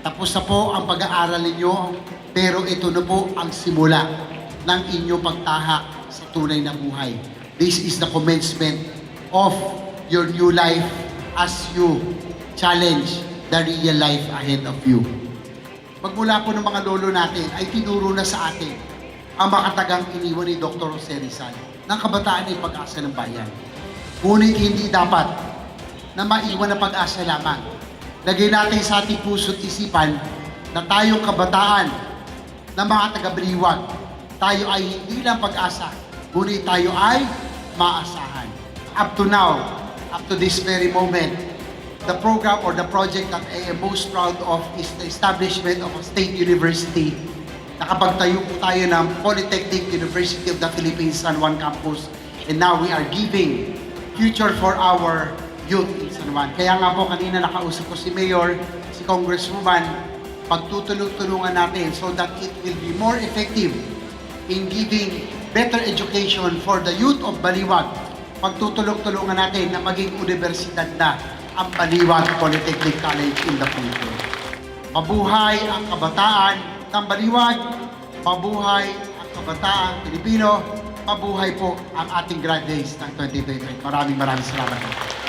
Tapos na po ang pag-aaral ninyo, pero ito na po ang simula ng inyong pagtaha sa tunay na buhay. This is the commencement of your new life as you challenge the real life ahead of you. Magmula po ng mga lolo natin ay tinuro na sa atin ang makatagang iniwan ni Dr. Jose Rizal ng kabataan ay pag-asa ng bayan. Ngunit hindi dapat na maiwan na pag-asa lamang. Lagay natin sa ating puso't isipan na tayong kabataan na mga taga-Baliwag, tayo ay hindi lang pag-asa, ngunit tayo ay maasahan. Up to now, up to this very moment, the program or the project that I am most proud of is the establishment of a state university. Nakapagtayo po tayo ng Polytechnic University of the Philippines San Juan Campus. And now we are giving future for our youth in San Juan. Kaya nga po kanina nakausap ko si Mayor, si Congresswoman, pagtutulong-tulungan natin so that it will be more effective in giving better education for the youth of Baliwag. Pagtutulong-tulungan natin na maging universidad na ang Baliwag Polytechnic College in the future. Mabuhay ang kabataan ng Baliwag, mabuhay ang kabataan Pilipino, mabuhay po ang ating graduates ng 2025. Maraming maraming salamat. po.